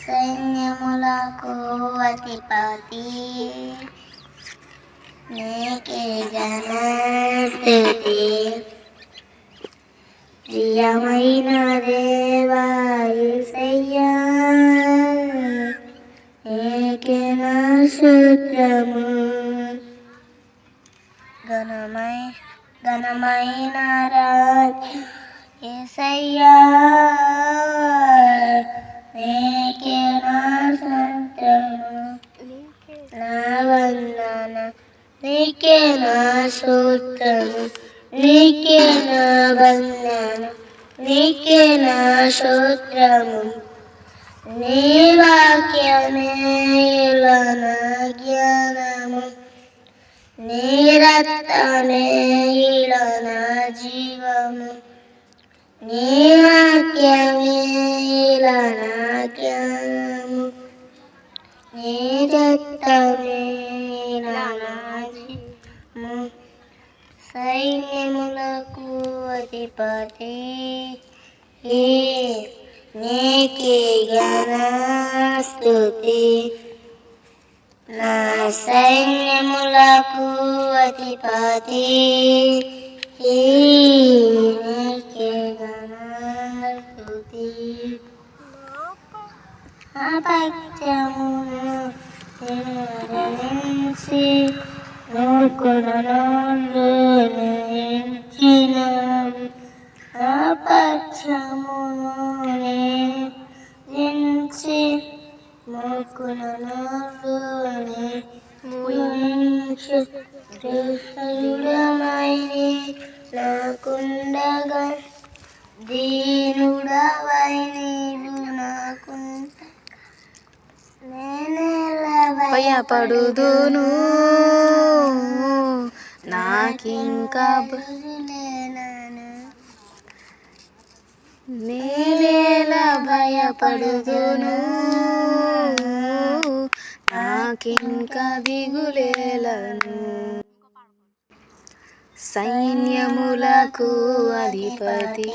సైన్యములకు అధిపతి. నీకే ఘనస్థుతి ప్రియమైన దేవాయుసయ్యా నీకే నా సూత్రము ఘనమై ఘనమైన రాజ్ ఏసయ్యా నీకే నా సూత్రము నీకే నా వందన నీకే నా సూత్రము నీ వాక్యమే నా జ్ఞానము నీ రక్తమే నా జీవము నీ వాక్యమే సైన్యములకు అధిపతి ఈ నీకే ఘనస్తుతి నా సైన్యములకు అధిపతి ఈ నీకే ఆ పక్షమును నిర్ణయించి మూకులను నిర్ణయించిన ఆ పక్షమును నిర్ణయించి మూకులను నిర్ణయించి కృష్ణుడమైని నాకుండగా దీనుడవై భయపడుదును. నాకింకా నేనేలా భయపడుదును. నాకింకా దిగులేలను. సైన్యములకు అధిపతి.